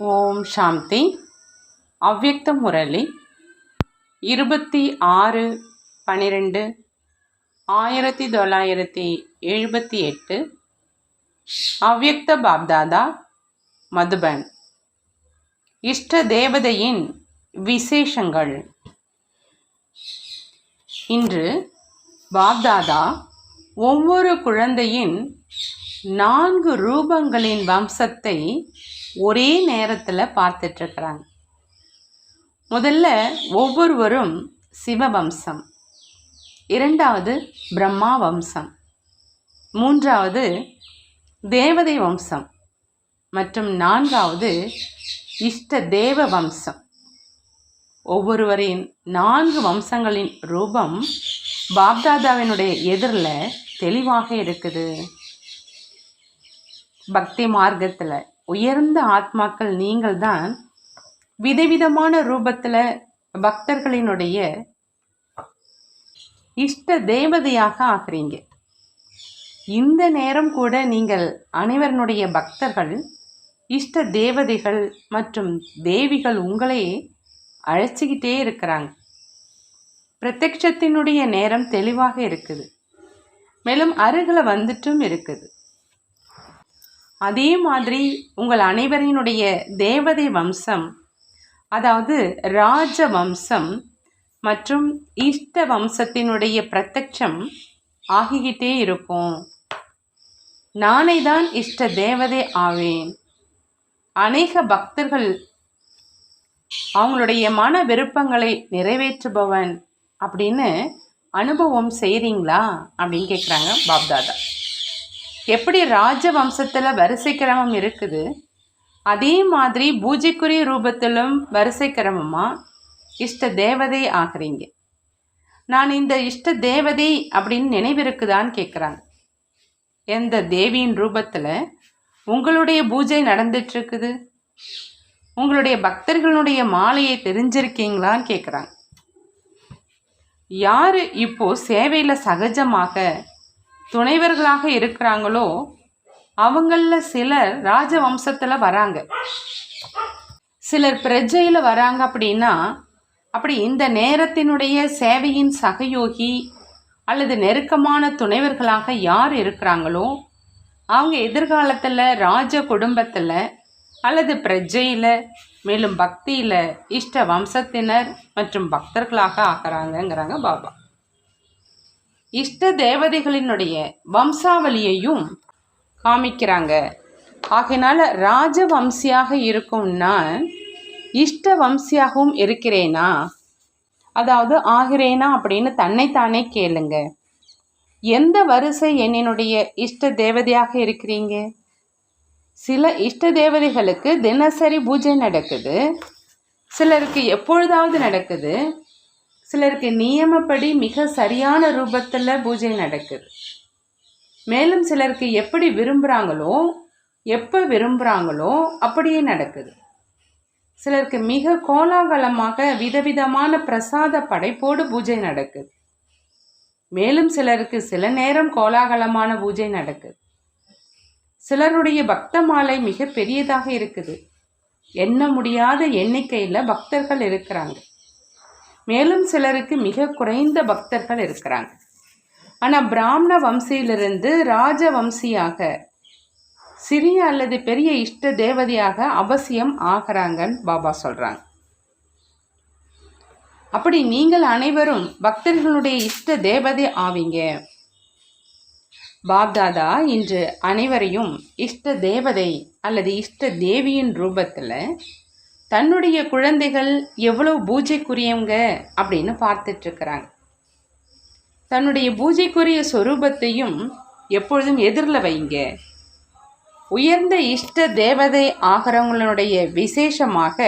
ஓம் சாந்தி. அவ்யக்த முரளி. இருபத்தி ஆறு பன்னிரெண்டு ஆயிரத்தி தொள்ளாயிரத்தி எழுபத்தி எட்டு. அவ்யக்த பாப்தாதா மதுபன். இஷ்ட தேவதையின் விசேஷங்கள். இன்று பாப்தாதா ஒவ்வொரு குழந்தையின் நான்கு ரூபங்களின் வம்சத்தை ஒரே நேரத்தில் பார்த்துட்ருக்குறாங்க. முதல்ல ஒவ்வொருவரும் சிவவம்சம். இரண்டாவது பிரம்மா வம்சம் மூன்றாவது தேவதை வம்சம். மற்றும் நான்காவது இஷ்ட தேவ வம்சம். ஒவ்வொருவரின் நான்கு வம்சங்களின் ரூபம் பாப்தாதாவினுடைய எதிரில் தெளிவாக இருக்குது. பக்தி மார்க்கத்தில் உயர்ந்த ஆத்மாக்கள் நீங்கள் தான் விதவிதமான ரூபத்தில் பக்தர்களினுடைய இஷ்ட தேவதையாக ஆகிறீங்க. இந்த நேரம் கூட நீங்கள் அனைவருடைய பக்தர்கள் இஷ்ட தேவதைகள் மற்றும் தேவிகள் உங்களே அழைச்சிக்கிட்டே இருக்கிறாங்க. பிரத்யட்சத்தினுடைய நேரம் தெளிவாக இருக்குது. மேலும் அருகில் வந்துட்டும் இருக்குது. அதே மாதிரி உங்கள் அனைவரினுடைய தேவதை வம்சம் அதாவது ராஜ வம்சம் மற்றும் இஷ்ட வம்சத்தினுடைய பிரத்யட்சம் ஆகிக்கிட்டே இருக்கும். நானே தான் இஷ்ட தேவதை ஆவேன். அநேக பக்தர்கள் அவங்களுடைய மன விருப்பங்களை நிறைவேற்றுபவன் அப்படின்னு அனுபவம் செய்கிறீங்களா அப்படின்னு கேட்குறாங்க பாப்தாதா. எப்படி ராஜ வம்சத்தில் வரிசை கிரமம் இருக்குது? அதே மாதிரி பூஜைக்குரிய ரூபத்திலும் வரிசை கிரமமாக இஷ்ட தேவதை ஆகிறீங்க. நான் இந்த இஷ்ட தேவதை அப்படின்னு நினைவிருக்குதான்னு கேட்குறாங்க எந்த தேவியின் ரூபத்தில் உங்களுடைய பூஜை நடந்துட்டுருக்குது உங்களுடைய பக்தர்களுடைய மாலையை தெரிஞ்சிருக்கீங்களான்னு கேட்குறாங்க யார் இப்போது சேவையில் சகஜமாக துணைவர்களாக இருக்கிறாங்களோ அவங்களில் சிலர் ராஜவம்சத்தில் வராங்க. சிலர் பிரஜையில் வராங்க அப்படின்னா அப்படி இந்த நேரத்தினுடைய சேவையின் சகயோகி அல்லது நெருக்கமான துணைவர்களாக யார் இருக்கிறாங்களோ அவங்க எதிர்காலத்தில் ராஜ குடும்பத்தில் அல்லது பிரஜையில் மேலும் பக்தியில் இஷ்ட வம்சத்தினர் மற்றும் பக்தர்களாக ஆகிறாங்கங்கிறாங்க பாபா. இஷ்ட தேவதைகளினுடைய வம்சாவளியையும் காமிக்கிறாங்க. ஆகையினால ராஜவம்சியாக இருக்கும் நான் இஷ்ட வம்சியாகவும் இருக்கிறேனா? அதாவது ஆகிறேனா அப்படின்னு தன்னைத்தானே கேளுங்க. எந்த வரிசை என்னினுடைய இஷ்ட தேவதையாக இருக்கிறீங்க? சில இஷ்ட தேவதைகளுக்கு தினசரி பூஜை நடக்குது. சிலருக்கு எப்பொழுதாவது நடக்குது. சிலருக்கு நியமப்படி மிக சரியான ரூபத்தில் பூஜை நடக்குது. மேலும் சிலருக்கு எப்படி விரும்புகிறாங்களோ எப்போ விரும்புகிறாங்களோ அப்படியே நடக்குது. சிலருக்கு மிக கோலாகலமாக விதவிதமான பிரசாத படைப்போடு பூஜை நடக்குது. மேலும் சிலருக்கு சில நேரம் கோலாகலமான பூஜை நடக்குது. சிலருடைய பக்த மாலை மிக பெரியதாக இருக்குது. எண்ண முடியாத எண்ணிக்கையில் பக்தர்கள் இருக்கிறாங்க. மேலும் சிலருக்கு மிக குறைந்த பக்தர்கள் இருக்கிறாங்க. ஆனால் பிராமண வம்சியிலிருந்து ராஜ வம்சியாக சிறிய அல்லது பெரிய இஷ்ட தேவதையாக அவசியம் ஆகிறாங்கன்னு பாபா சொல்கிறாங்க அப்படி நீங்கள் அனைவரும் பக்தர்களுடைய இஷ்ட தேவதை ஆவீங்க. பாப்தாதா இன்று அனைவரையும் இஷ்ட தேவதை அல்லது இஷ்ட தேவியின் ரூபத்தில் தன்னுடைய குழந்தைகள் எவ்வளோ பூஜைக்குரியவங்க அப்படின்னு பார்த்துட்ருக்குறாங்க. தன்னுடைய பூஜைக்குரிய சொரூபத்தையும் எப்பொழுதும் எதிரில் வைங்க. உயர்ந்த இஷ்ட தேவதை ஆகிறவங்களுடைய விசேஷமாக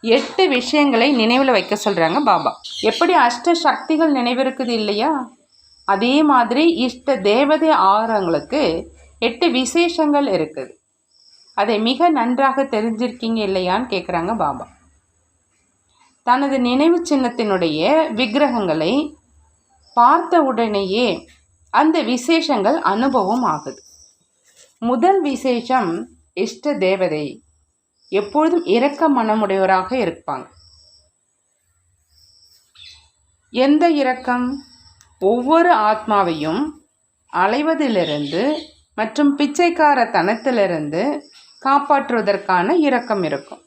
எட்டு விஷயங்களை நினைவில் வைக்க சொல்கிறாங்க பாபா. எப்படி அஷ்ட சக்திகள் நினைவிருக்குது இல்லையா? அதே மாதிரி இஷ்ட தேவதை ஆகிறவங்களுக்கு எட்டு விசேஷங்கள் இருக்குது. அதை மிக நன்றாக தெரிஞ்சிருக்கீங்க இல்லையான்னு கேட்குறாங்க பாபா. தனது நினைவு சின்னத்தினுடைய விக்கிரகங்களை பார்த்த உடனேயே அந்த விசேஷங்கள் அனுபவம் ஆகுது. முதல் விசேஷம் இஷ்ட தேவதை. எப்பொழுதும் இரக்க மனமுடையவராக இருப்பாங்க. எந்த இரக்கம்? ஒவ்வொரு ஆத்மாவையும் அலைவதிலிருந்து மற்றும் பிச்சைக்கார தனத்திலிருந்து காப்பாற்றுவதற்கான இரக்கம் இருக்கும்.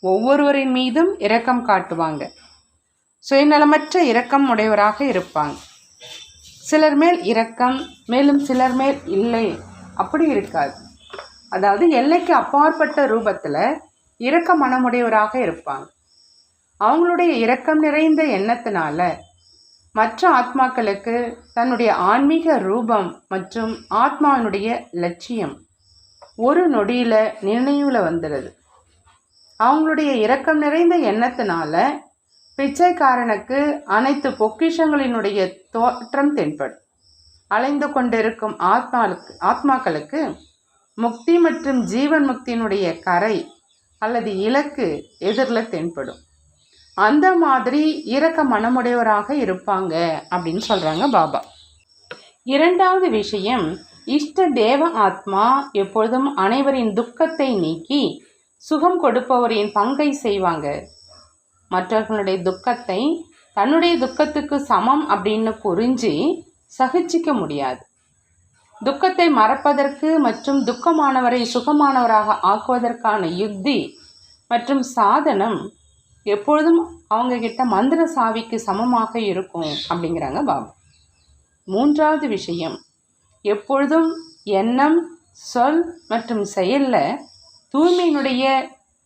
ஒவ்வொருவரின் மீதும் இரக்கம் காட்டுவாங்க. சுயநலமற்ற இரக்கம் உடையவராக இருப்பாங்க. சிலர் மேல் இரக்கம் மேலும் சிலர் மேல் இல்லை. அப்படி இருக்காது. அதாவது எல்லைக்கு அப்பாற்பட்ட ரூபத்தில் இரக்க மனமுடையவராக இருப்பாங்க. அவங்களுடைய இரக்கம் நிறைந்த எண்ணத்தினால மற்ற ஆத்மாக்களுக்கு தன்னுடைய ஆன்மீக ரூபம் மற்றும் ஆத்மாவினுடைய லட்சியம் ஒரு நொடியில் நினைவில் வந்துடுது அவங்களுடைய இரக்கம் நிறைந்த எண்ணத்தினால பிச்சைக்காரனுக்கு அனைத்து பொக்கிஷங்களினுடைய தோற்றம் தென்படும். அலைந்து கொண்டிருக்கும் ஆத்மாவுக்கு ஆத்மாக்களுக்கு முக்தி மற்றும் ஜீவன் முக்தியினுடைய கரை அல்லது இலக்கு எதிரில் தென்படும். அந்த மாதிரி இரக்க மனமுடையவராக இருப்பாங்க அப்படின்னு சொல்கிறாங்க பாபா. இரண்டாவது விஷயம் இஷ்ட தேவ ஆத்மா எப்பொழுதும் அனைவரின் துக்கத்தை நீக்கி சுகம் கொடுப்பவரின் பங்கை செய்வாங்க. மற்றவர்களுடைய துக்கத்தை தன்னுடைய துக்கத்துக்கு சமம் அப்படின்னு புரிஞ்சு சகிச்சிக்க முடியாது. துக்கத்தை மறப்பதற்கு மற்றும் துக்கமானவரை சுகமானவராக ஆக்குவதற்கான யுக்தி மற்றும் சாதனம் எப்பொழுதும் அவங்க கிட்ட மந்திர சாவிக்கு சமமாக இருக்கும் அப்படிங்கிறாங்க பாபு. மூன்றாவது விஷயம் எப்பொழுதும் எண்ணம் சொல் மற்றும் செயலில் தூய்மையினுடைய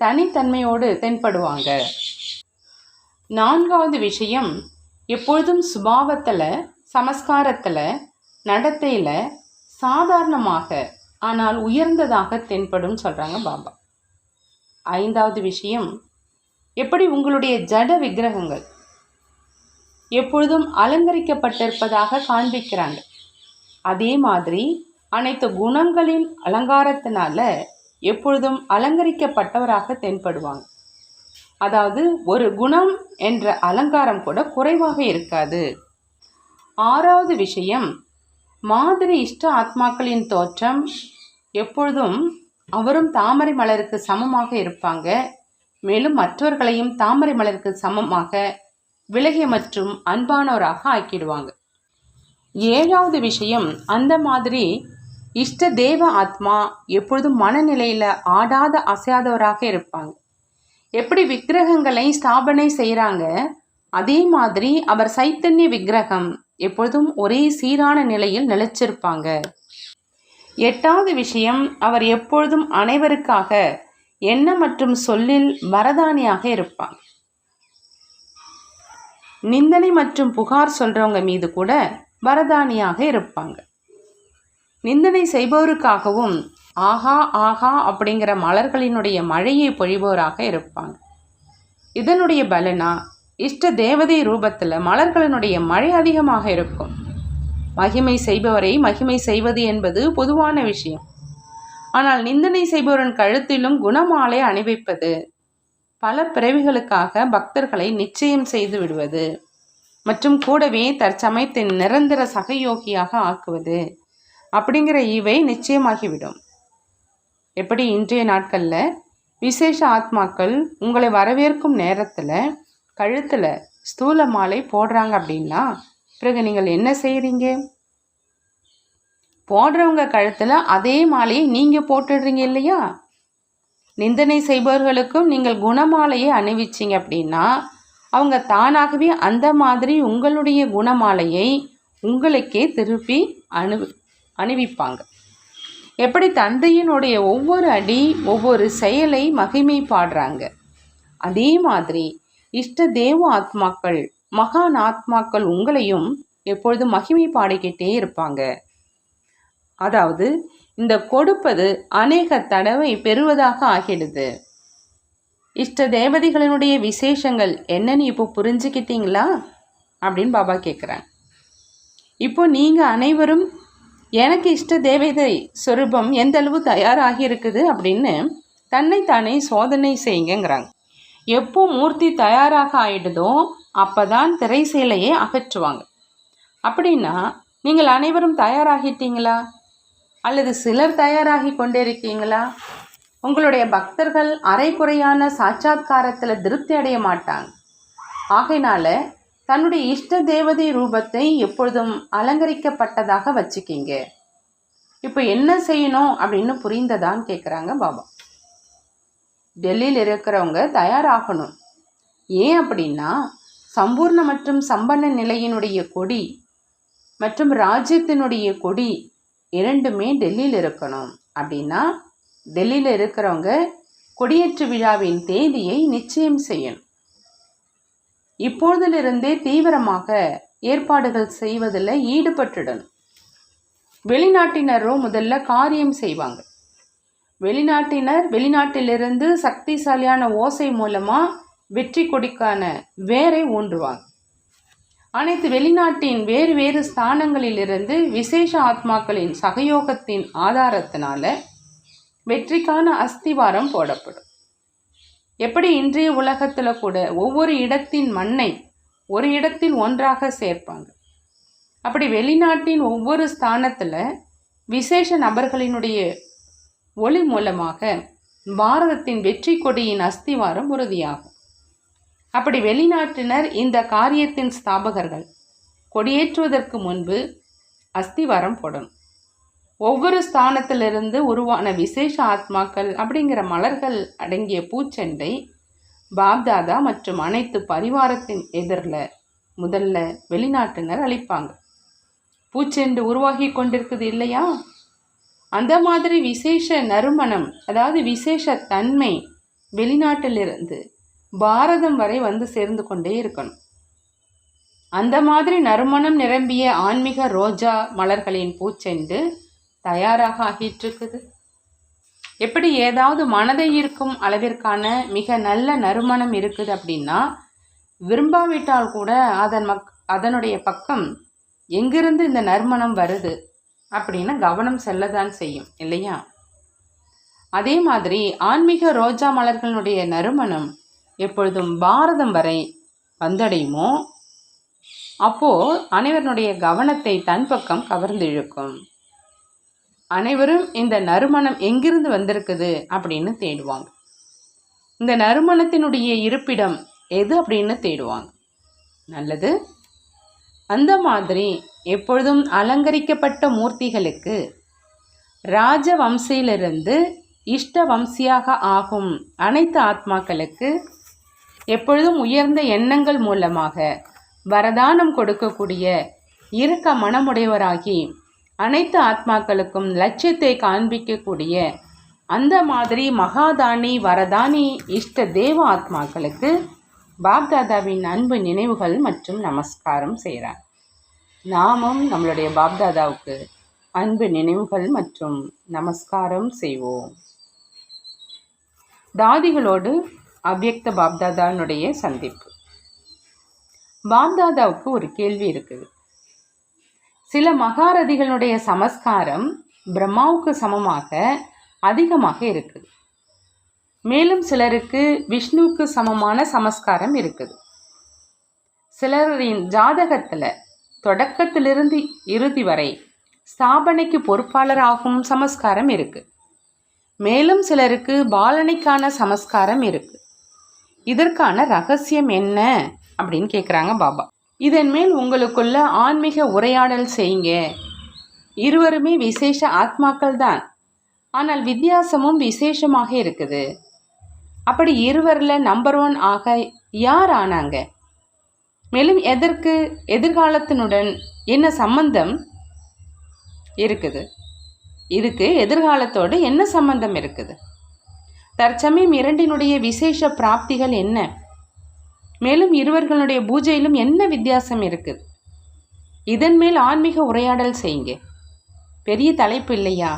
தனித்தன்மையோடு தென்படுவாங்க. நான்காவது விஷயம் எப்பொழுதும் சுபாவத்தில் சமஸ்காரத்தில் நடத்தையில் சாதாரணமாக ஆனால் உயர்ந்ததாக தென்படும் சொல்கிறாங்க பாபா. ஐந்தாவது விஷயம் எப்படி உங்களுடைய ஜட விக்கிரகங்கள் எப்பொழுதும் அலங்கரிக்கப்பட்டிருப்பதாக காண்பிக்கிறாங்க. அதே மாதிரி அனைத்து குணங்களின் அலங்காரத்தினால எப்பொழுதும் அலங்கரிக்கப்பட்டவராக தென்படுவாங்க. அதாவது ஒரு குணம் என்ற அலங்காரம் கூட குறைவாக இருக்காது. ஆறாவது விஷயம் மாதிரி இஷ்ட ஆத்மாக்களின் தோற்றம் எப்பொழுதும் அவரும் தாமரை மலருக்கு சமமாக இருப்பாங்க. மேலும் மற்றவர்களையும் தாமரை மலருக்கு சமமாக விலகிய மற்றும் அன்பானவராக ஆக்கிடுவாங்க. ஏழாவது விஷயம் அந்த மாதிரி இஷ்ட தேவ ஆத்மா எப்பொழுதும் மனநிலையில் ஆடாத அசையாதவராக இருப்பாங்க. எப்படி விக்கிரகங்களை ஸ்தாபனை செய்கிறாங்க அதே மாதிரி அவர் சைத்தன்ய விக்கிரகம் எப்பொழுதும் ஒரே சீரான நிலையில் நிலைச்சிருப்பாங்க. எட்டாவது விஷயம் அவர் எப்பொழுதும் அனைவருக்காக எண்ணம் மற்றும் சொல்லில் வரதானியாக இருப்பாங்க. நிந்தனை மற்றும் புகார் சொல்கிறவங்க மீது கூட வரதானியாக இருப்பாங்க. நிந்தனை செய்பவருக்காகவும் ஆஹா ஆஹா அப்படிங்கிற மலர்களினுடைய மழையை பொழிபவராக இருப்பாங்க. இதனுடைய பலனா இஷ்ட தேவதை ரூபத்தில் மலர்களினுடைய மழை அதிகமாக இருக்கும். மகிமை செய்பவரை மகிமை செய்வது என்பது பொதுவான விஷயம். ஆனால் நிந்தனை செய்பவரின் கழுத்திலும் குணமாலை அணிவிப்பது பல பிறவிகளுக்காக பக்தர்களை நிச்சயம் செய்து விடுவது. மற்றும் கூடவே தற்சமயத்தின் நிரந்தர சகயோகியாக ஆக்குவது. அப்படிங்கிற இவை நிச்சயமாகிவிடும். எப்படி இன்றைய நாட்களில் விசேஷ ஆத்மாக்கள் உங்களை வரவேற்கும் நேரத்தில் கழுத்தில் ஸ்தூல மாலை போடுறாங்க அப்படின்னா பிறகு நீங்கள் என்ன செய்கிறீங்க போடுறவங்க கழுத்தில் அதே மாலையை நீங்கள் போட்டுடுறீங்க இல்லையா? நிந்தனை செய்பவர்களுக்கும் நீங்கள் குணமாலையை அணிவிச்சிங்க அப்படின்னா அவங்க தானாகவே அந்த மாதிரி உங்களுடைய குணமாலையை உங்களுக்கே திருப்பி அணு அணிவிப்பாங்க. எப்படி தந்தையினுடைய ஒவ்வொரு அடி ஒவ்வொரு செயலை மகிமை பாடுறாங்க அதே மாதிரி இஷ்ட தேவ ஆத்மாக்கள் மகான் ஆத்மாக்கள் உங்களையும் எப்பொழுதும் மகிமை பாடிக்கிட்டே இருப்பாங்க. அதாவது இந்த கொடுப்பது அநேக தடவை பெறுவதாக ஆகிடுது. இஷ்ட தேவதைகளினுடைய விசேஷங்கள் என்னன்னு இப்போ புரிஞ்சுக்கிட்டீங்களா? அப்படின்னு பாபா கேட்குறாங்க இப்போ நீங்கள் அனைவரும் எனக்கு இஷ்ட தேவதை சொரூபம் எந்த அளவு தயாராகி இருக்குது அப்படின்னு தன்னைத்தானே சோதனை செய்யுங்கிறாங்க எப்போ மூர்த்தி தயாராக ஆயிடுதோ அப்போ தான் திரைசேலையை அகற்றுவாங்க. அப்படின்னா நீங்கள் அனைவரும் தயாராகிட்டீங்களா? அல்லது சிலர் தயாராகி கொண்டே இருக்கீங்களா உங்களுடைய பக்தர்கள் அரைக்குறையான சாட்சாத்காரத்தில் திருப்தி அடைய மாட்டாங்க. ஆகையினால தன்னுடைய இஷ்ட தேவதை ரூபத்தை எப்பொழுதும் அலங்கரிக்கப்பட்டதாக வச்சுக்கிங்க. இப்போ என்ன செய்யணும் அப்படின்னு புரிந்ததான்னு கேட்குறாங்க பாபா. டெல்லியில் இருக்கிறவங்க தயாராகணும். ஏன் அப்படின்னா சம்பூர்ண மற்றும் சம்பன்ன நிலையினுடைய கொடி மற்றும் ராஜ்யத்தினுடைய கொடி இரண்டுமே டெல்லியில் இருக்கணும். அப்படின்னா டெல்லியில் இருக்கிறவங்க கொடியேற்று விழாவின் தேதியை நிச்சயம் செய்யணும். இப்பொழுதிலிருந்தே தீவிரமாக ஏற்பாடுகள் செய்வதில் ஈடுபட்டுடணும். வெளிநாட்டினரும் முதல்ல காரியம் செய்வாங்க. வெளிநாட்டினர் வெளிநாட்டிலிருந்து சக்திசாலியான ஓசை மூலமாக வெற்றி கொடிக்கான வேரை ஊன்றுவாங்க. அனைத்து வெளிநாட்டின் வேறு வேறு ஸ்தானங்களிலிருந்து விசேஷ ஆத்மாக்களின் சகயோகத்தின் ஆதாரத்தினால வெற்றிக்கான அஸ்திவாரம் போடப்படும். எப்படி இன்றைய உலகத்தில் கூட ஒவ்வொரு இடத்தின் மண்ணை ஒரு இடத்தில் ஒன்றாக சேர்ப்பாங்க. அப்படி வெளிநாட்டின் ஒவ்வொரு ஸ்தானத்தில் விசேஷ நபர்களினுடைய ஒளி மூலமாக பாரதத்தின் வெற்றி கொடியின் அஸ்திவாரம் உறுதியாகும். அப்படி வெளிநாட்டினர் இந்த காரியத்தின் ஸ்தாபகர்கள் கொடியேற்றுவதற்கு முன்பு அஸ்திவாரம் போடணும். ஒவ்வொரு ஸ்தானத்திலிருந்து உருவான விசேஷ ஆத்மாக்கள் அப்படிங்கிற மலர்கள் அடங்கிய பூச்செண்டை பாப்தாதா மற்றும் அனைத்து பரிவாரத்தின் எதிரில் முதல்ல வெளிநாட்டினர் அளிப்பாங்க பூச்செண்டு உருவாகி கொண்டிருக்குது இல்லையா? அந்த மாதிரி விசேஷ நறுமணம் அதாவது விசேஷ தன்மை வெளிநாட்டிலிருந்து பாரதம் வரை வந்து சேர்ந்து கொண்டே இருக்கணும். அந்த மாதிரி நறுமணம் நிரம்பிய ஆன்மீக ரோஜா மலர்களின் பூச்செண்டு தயாராக ஆகிட்டு எப்படி ஏதாவது மனதை ஈர்க்கும் அளவிற்கான மிக நல்ல நறுமணம் இருக்குது அப்படின்னா விரும்பாவிட்டால் கூட அதன் மக் அதனுடைய பக்கம் எங்கிருந்து இந்த நறுமணம் வருது அப்படின்னு கவனம் செல்லதான் செய்யும் இல்லையா? அதே மாதிரி ஆன்மீக ரோஜா மலர்களுடைய நறுமணம் எப்பொழுதும் பாரதம் வரை வந்தடையுமோ அப்போது அனைவருடைய கவனத்தை தன் பக்கம் கவர்ந்து இழுக்கும் அனைவரும் இந்த நறுமணம் எங்கிருந்து வந்திருக்குது அப்படின்னு தேடுவாங்க. இந்த நறுமணத்தினுடைய இருப்பிடம் எது அப்படின்னு தேடுவாங்க. நல்லது. அந்த மாதிரி எப்பொழுதும் அலங்கரிக்கப்பட்ட மூர்த்திகளுக்கு ராஜ வம்சையிலிருந்து இஷ்ட வம்சியாக ஆகும் அனைத்து ஆத்மாக்களுக்கு எப்பொழுதும் உயர்ந்த எண்ணங்கள் மூலமாக வரதானம் கொடுக்கக்கூடிய இருக்க மனமுடையவராகி அனைத்து ஆத்மாக்களுக்கும் லட்சியத்தை காண்பிக்கக்கூடிய அந்த மாதிரி மகாதானி வரதானி இஷ்ட தேவ ஆத்மாக்களுக்கு பாப்தாதாவின் அன்பு நினைவுகள் மற்றும் நமஸ்காரம் செய்கிறார். நாமும் நம்மளுடைய பாப்தாதாவுக்கு அன்பு நினைவுகள் மற்றும் நமஸ்காரம் செய்வோம். தாதிகளோடு அவ்யக்த பாப்தாதானுடைய சந்திப்பு. பாப்தாதாவுக்கு ஒரு கேள்வி இருக்குது. சில மகாரதிகளுடைய சமஸ்காரம் பிரம்மாவுக்கு சமமாக அதிகமாக இருக்குது. மேலும் சிலருக்கு விஷ்ணுவுக்கு சமமான சமஸ்காரம் இருக்குது. சிலரின் ஜாதகத்தில் தொடக்கத்திலிருந்து இறுதி வரை ஸ்தாபனைக்கு பொறுப்பாளராகும் சமஸ்காரம் இருக்குது மேலும் சிலருக்கு பாலனைக்கான சமஸ்காரம் இருக்குது இதற்கான ரகசியம் என்ன அப்படின்னு கேட்குறாங்க பாபா. இதன் மேல் உங்களுக்குள்ள ஆன்மீக உரையாடல் செய்யுங்க. இருவருமே விசேஷ ஆத்மாக்கள் தான் ஆனால் வித்தியாசமும் விசேஷமாக இருக்குது. அப்படி இருவரில் நம்பர் ஒன் ஆக யார் ஆனாங்க? மேலும் எதற்கு எதிர்காலத்தினுடன் என்ன சம்பந்தம் இருக்குது? இதுக்கு எதிர்காலத்தோடு என்ன சம்பந்தம் இருக்குது? தற்சமயம் இரண்டினுடைய விசேஷ பிராப்திகள் என்ன? மேலும் இருவர்களுடைய பூஜையிலும் என்ன வித்தியாசம் இருக்குது இதன் மேல் ஆன்மீக உரையாடல் செய்யுங்க. பெரிய தலைப்பு இல்லையா?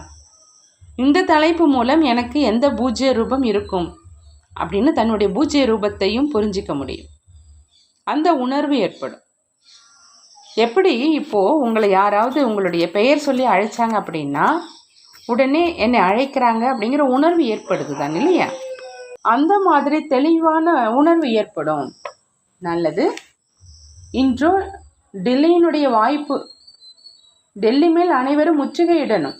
இந்த தலைப்பு மூலம் எனக்கு எந்த பூஜ்ய ரூபம் இருக்கும்? அப்படின்னு தன்னுடைய பூஜ்ய ரூபத்தையும் புரிஞ்சிக்க முடியும். அந்த உணர்வு ஏற்படும். எப்படி இப்போது உங்களை யாராவது உங்களுடைய பெயர் சொல்லி அழைச்சாங்க அப்படின்னா உடனே என்னை அழைக்கிறாங்க அப்படிங்கிற உணர்வு ஏற்படுது தான் இல்லையா? அந்த மாதிரி தெளிவான உணர்வு ஏற்படும். நல்லது. இன்றும் டெல்லியினுடைய வாய்ப்பு டெல்லி மேல் அனைவரும் முற்றுகையிடணும்.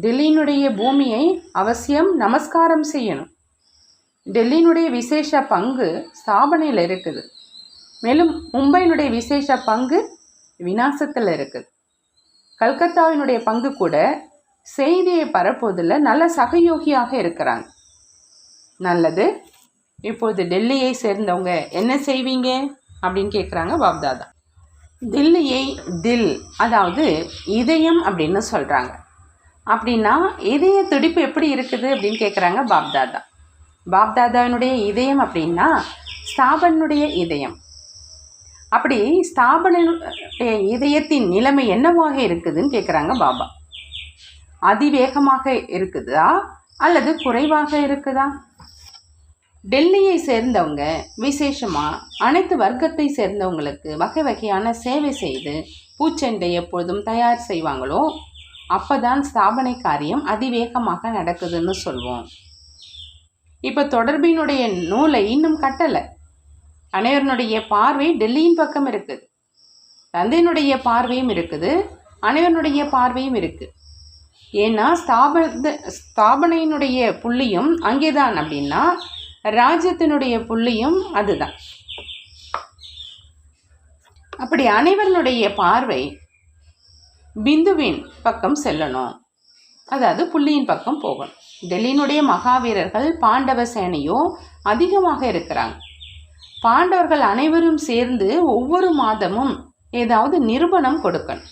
டெல்லியினுடைய பூமியை அவசியம் நமஸ்காரம் செய்யணும். டெல்லியினுடைய விசேஷ பங்கு ஸ்தாபனையில் இருக்குது. மேலும் மும்பையினுடைய விசேஷ பங்கு விநாசத்தில் இருக்குது. கல்கத்தாவினுடைய பங்கு கூட செய்தியை பரப்புவதில் நல்ல சகயோகியாக இருக்கிறாங்க. நல்லது. இப்போது டெல்லியை சேர்ந்தவங்க என்ன செய்வீங்க? அப்படின்னு கேட்குறாங்க பாப்தாதா. தில்லியை தில் அதாவது இதயம் அப்படின்னு சொல்கிறாங்க அப்படின்னா இதய துடிப்பு எப்படி இருக்குது அப்படின்னு கேட்குறாங்க பாப்தாதா. பாப்தாதாவினுடைய இதயம் அப்படின்னா ஸ்தாபனுடைய இதயம். அப்படி ஸ்தாபனுடைய இதயத்தின் நிலைமை என்னவாக இருக்குதுன்னு கேட்குறாங்க பாபா. அதிவேகமாக இருக்குதா அல்லது குறைவாக இருக்குதா? டெல்லியை சேர்ந்தவங்க விசேஷமாக அனைத்து வர்க்கத்தை சேர்ந்தவங்களுக்கு வகை வகையான சேவை செய்து பூச்செண்டை எப்பொழுதும் தயார் செய்வாங்களோ அப்பதான் ஸ்தாபனை காரியம் அதிவேகமாக நடக்குதுன்னு சொல்வோம். இப்போ தொடர்பினுடைய நூலை இன்னும் கட்டலை. அனைவருடைய பார்வை டெல்லியின் பக்கம் இருக்குது. தந்தையினுடைய பார்வையும் இருக்குது அனைவருடைய பார்வையும் இருக்குது ஏன்னா ஸ்தாபன ஸ்தாபனையினுடைய புள்ளியும் அங்கேதான் அப்படின்னா ராஜ்யத்தினுடைய புள்ளியும் அதுதான். அப்படி அனைவருடைய பார்வை பிந்துவின் பக்கம் செல்லணும். அதாவது புள்ளியின் பக்கம் போகணும். டெல்லியினுடைய மகாவீரர்கள் பாண்டவ சேனையோ அதிகமாக இருக்கிறாங்க. பாண்டவர்கள் அனைவரும் சேர்ந்து ஒவ்வொரு மாதமும் ஏதாவது நிரூபணம் கொடுக்கணும்.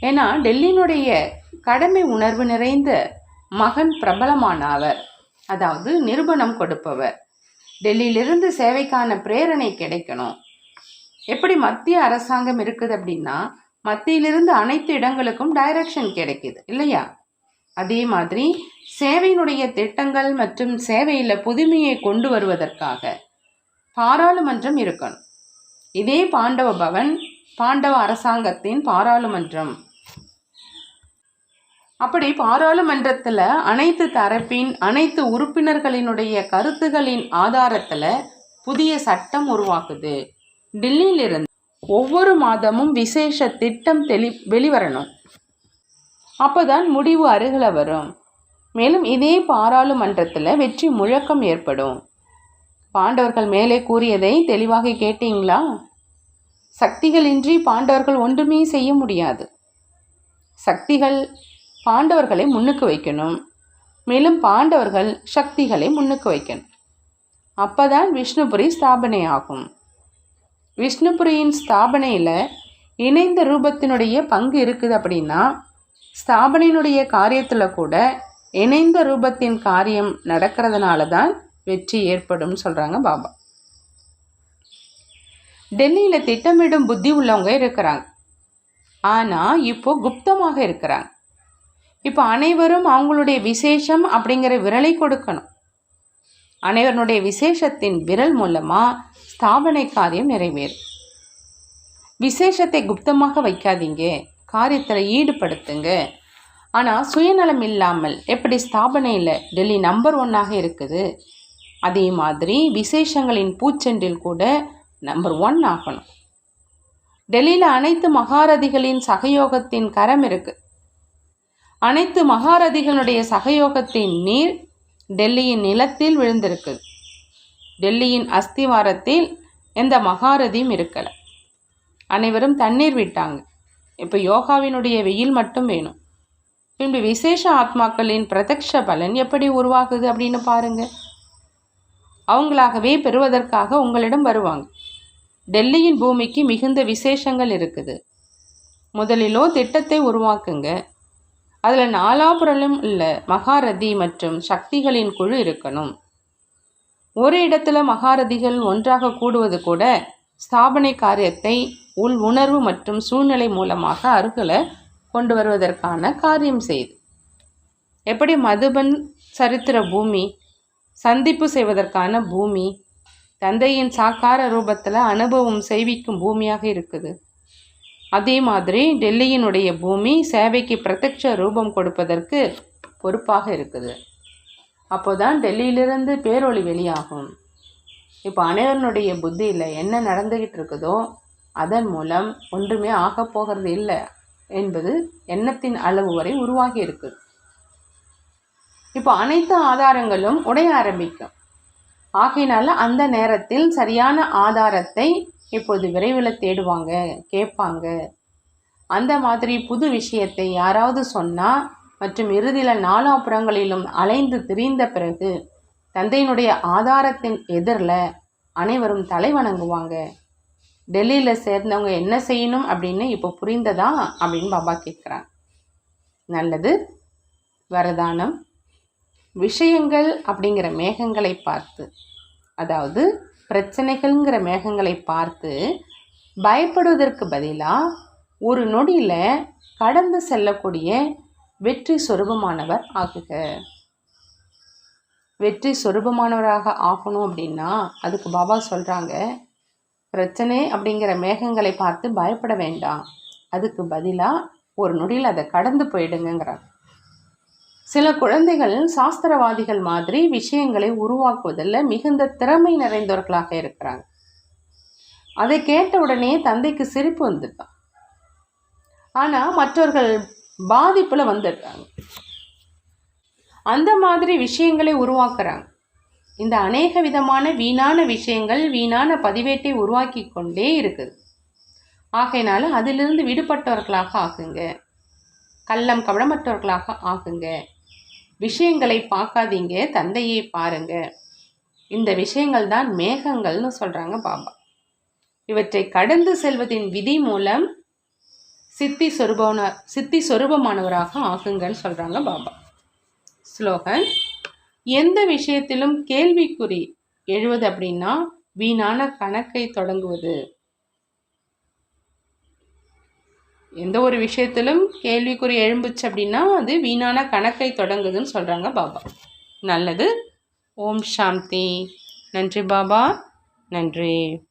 ஏன்னா டெல்லியினுடைய கடமை உணர்வு நிறைந்த மகன் பிரபலமான அவர் அதாவது நிரூபணம் கொடுப்பவர். டெல்லியிலிருந்து சேவைக்கான பிரேரணை கிடைக்கணும். எப்படி மத்திய அரசாங்கம் இருக்குது அப்படின்னா மத்தியிலிருந்து அனைத்து இடங்களுக்கும் டைரக்ஷன் கிடைக்குது இல்லையா? அதே மாதிரி சேவையினுடைய திட்டங்கள் மற்றும் சேவையில் புதுமையை கொண்டு வருவதற்காக பாராளுமன்றம் இருக்கணும். இதே பாண்டவ பவன் பாண்டவ அரசாங்கத்தின் பாராளுமன்றம். அப்படி பாராளுமன்றத்தில் அனைத்து தரப்பின் அனைத்து உறுப்பினர்களினுடைய கருத்துகளின் ஆதாரத்தில் புதிய சட்டம் உருவாக்குது. டெல்லியிலிருந்து ஒவ்வொரு மாதமும் விசேஷ திட்டம் தெளி வெளிவரணும். அப்போதான் முடிவு அருகில் வரும். மேலும் இதே பாராளுமன்றத்தில் வெற்றி முழக்கம் ஏற்படும். பாண்டவர்கள் மேலே கூறியதை தெளிவாக கேட்டீங்களா? சக்திகளின்றி பாண்டவர்கள் ஒன்றுமே செய்ய முடியாது. சக்திகள் பாண்டவர்களை முன்னுக்கு வைக்கணும். மேலும் பாண்டவர்கள் சக்திகளை முன்னுக்கு வைக்கணும். அப்பதான் விஷ்ணுபுரி ஸ்தாபனை ஆகும் விஷ்ணுபுரியின் ஸ்தாபனையில் இணைந்த ரூபத்தினுடைய பங்கு இருக்குது அப்படின்னா ஸ்தாபனையினுடைய காரியத்தில் கூட இணைந்த ரூபத்தின் காரியம் நடக்கிறதுனால தான் வெற்றி ஏற்படும் சொல்கிறாங்க பாபா. டெல்லியில் திட்டமிடும் புத்தி உள்ளவங்க இருக்கிறாங்க. ஆனால் இப்போ குப்தமாக இருக்கிறாங்க. இப்போ அனைவரும் அவங்களுடைய விசேஷம் அப்படிங்கிற விரலை கொடுக்கணும். அனைவருடைய விசேஷத்தின் விரல் மூலமாக ஸ்தாபனை காரியம் நிறைவேறும். விசேஷத்தை குப்தமாக வைக்காதீங்க. காரியத்தில் ஈடுபடுத்துங்க. ஆனால் சுயநலம் இல்லாமல் எப்படி ஸ்தாபனையில் டெல்லி நம்பர் ஒன்னாக இருக்குது? அதே மாதிரி விசேஷங்களின் பூச்செண்டில் கூட நம்பர் ஒன் ஆகணும். டெல்லியில் அனைத்து மகாரதிகளின் சகயோகத்தின் கரம் இருக்குது அனைத்து மகாரதிகளுடைய சகயோகத்தின் நீர் டெல்லியின் நிலத்தில் விழுந்திருக்குது. டெல்லியின் அஸ்திவாரத்தில் எந்த மகாரதியும் இருக்கலை. அனைவரும் தண்ணீர் விட்டாங்க. இப்போ யோகாவினுடைய வெயில் மட்டும் வேணும். பின்பு விசேஷ ஆத்மாக்களின் பிரதக்ஷ பலன் எப்படி உருவாகுது அப்படின்னு பாருங்க. அவங்களாகவே பெறுவதற்காக உங்களிடம் வருவாங்க. டெல்லியின் பூமிக்கு மிகுந்த விசேஷங்கள் இருக்குது. முதலிலோ திட்டத்தை உருவாக்குங்க. அதில் நாலாபுரலும் உள்ள மகாரதி மற்றும் சக்திகளின் குழு இருக்கணும். ஒரு இடத்துல மகாரதிகள் ஒன்றாக கூடுவது கூட ஸ்தாபனை காரியத்தை உள் உணர்வு மற்றும் சூழ்நிலை மூலமாக அருகில் கொண்டு வருவதற்கான காரியம் செய்து. எப்படி மதுபன் சரித்திர பூமி சந்திப்பு செய்வதற்கான பூமி தந்தையின் சாக்கார ரூபத்தில் அனுபவம் செய்விக்கும் பூமியாக இருக்குது? அதே மாதிரி டெல்லியினுடைய பூமி சேவைக்கு பிரத்யட்ச ரூபம் கொடுப்பதற்கு பொறுப்பாக இருக்குது. அப்போதான் டெல்லியிலிருந்து பேரொளி வெளியாகும். இப்போ அனைவருடைய புத்தியில் என்ன நடந்துக்கிட்டு இருக்குதோ அதன் மூலம் ஒன்றுமே ஆகப் போகிறது இல்லை என்பது எண்ணத்தின் அளவு வரை உருவாகி இருக்குது இப்போ அனைத்து ஆதாரங்களும் உடைய ஆரம்பிக்கும். ஆகையினால அந்த நேரத்தில் சரியான ஆதாரத்தை இப்போது விரைவில் தேடுவாங்க கேட்பாங்க. அந்த மாதிரி புது விஷயத்தை யாராவது சொன்னால் மற்றும் இறுதியில் நாலாபுறங்களிலும் அலைந்து திரிந்த பிறகு தந்தையினுடைய ஆதாரத்தின் எதிரில் அனைவரும் தலை வணங்குவாங்க. டெல்லியில் சேர்ந்தவங்க என்ன செய்யணும் அப்படின்னு இப்போ புரிந்ததா அப்படின்னு பாபா கேட்குறாங்க நல்லது. வரதானம். விஷயங்கள் அப்படிங்கிற மேகங்களை பார்த்து அதாவது பிரச்சனைகள்ங்கிற மேகங்களை பார்த்து பயப்படுவதற்கு பதிலாக ஒரு நொடியில் கடந்து செல்லக்கூடிய வெற்றி சொரூபமானவர் ஆகுக. வெற்றி சொரூபமானவராக ஆகணும் அப்படின்னா அதுக்கு பாபா சொல்கிறாங்க பிரச்சனை அப்படிங்கிற மேகங்களை பார்த்து பயப்பட வேண்டாம். அதுக்கு பதிலாக ஒரு நொடியில் அதை கடந்து போயிடுங்கிறாங்க சில குழந்தைகள் சாஸ்திரவாதிகள் மாதிரி விஷயங்களை உருவாக்குவதில் மிகுந்த திறமை நிறைந்தவர்களாக இருக்கிறாங்க. அதை கேட்ட உடனே தந்தைக்கு சிரிப்பு வந்துட்டான். ஆனால் மற்றவர்கள் பாதிப்பில் வந்துடுறாங்க. அந்த மாதிரி விஷயங்களை உருவாக்குறாங்க. இந்த அநேக விதமான வீணான விஷயங்கள் வீணான பதிவேட்டை உருவாக்கி கொண்டே இருக்குது. ஆகையினால அதிலிருந்து விடுபட்டவர்களாக ஆகுங்க. கள்ளம் கவடமற்றவர்களாக ஆகுங்க. விஷயங்களை பார்க்காதீங்க தந்தையை பாருங்க. இந்த விஷயங்கள் தான் மேகங்கள்னு சொல்கிறாங்க பாபா. இவற்றை கடந்து செல்வதின் விதி மூலம் சித்தி சொரூபன சித்தி சொரூபமானவராக ஆகுங்கன்னு சொல்கிறாங்க பாபா. ஸ்லோகன் எந்த விஷயத்திலும் கேள்விக்குறி எழுவது அப்படின்னா வீணான கணக்கை தொடங்குவது. எந்த ஒரு விஷயத்திலும் கேள்விக்குறி எழும்புச்சு அப்படின்னா அது வீணான கணக்கை தொடங்குதுன்னு சொல்கிறாங்க பாபா. நல்லது. ஓம் சாந்தி. நன்றி பாபா. நன்றி.